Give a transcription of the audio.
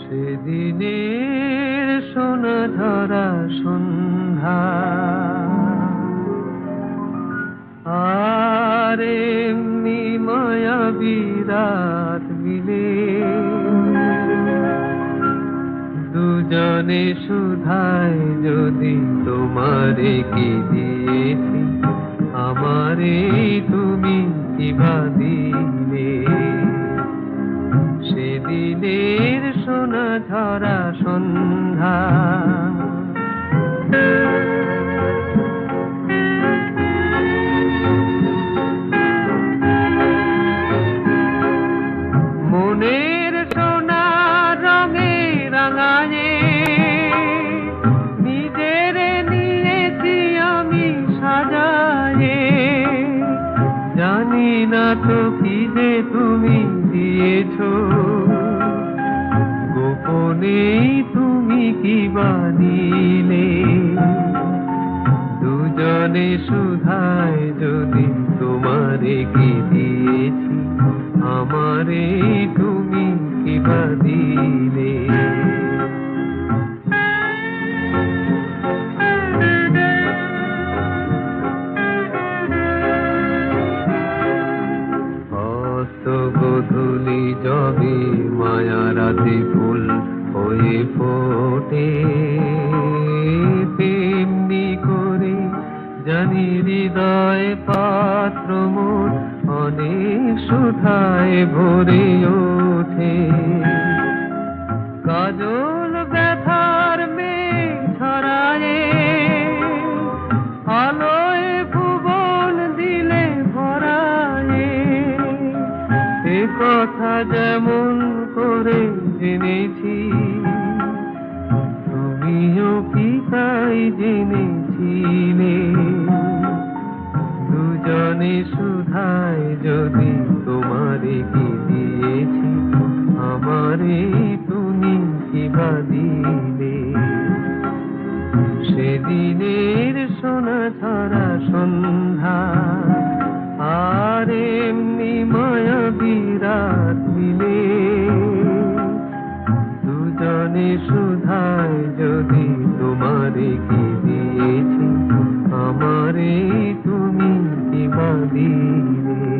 সেদিনের সোনা ধরা সন্ধ্যা, আর এমনি মায়াবী রাত মিলে। দুজনে সুধায় যদি তোমারে কি দিয়েছি আমারে তুমি কি বা দিলে। সেদিনের সোনা ঝরা সন্ধ্যা জানি কি যে তুমি দিয়েছ? গোপনে তুমি কি বানিলে? দুজনে সুধায় যদি তোমারে কি দিয়েছি, আমারে তুমি কি বাদিলে মায়া রাতে ফুল হয়ে ফোটে। তেমনি করে জানি হৃদয় পাত্র মোর অনেক সুধায় ভরে ওঠে। কথা যেমন করে জেনেছি, তুমিও কি তাই জেনেছিলে? দুজনে সুধায় যদি তোমারে কি দিয়েছি, আমারে তুমি কি বা দিলে সেদিনের সোনা ছড়া সন্ধ্যা তোমারে কি দিয়েছি? আমারে তুমি কি বা দিলে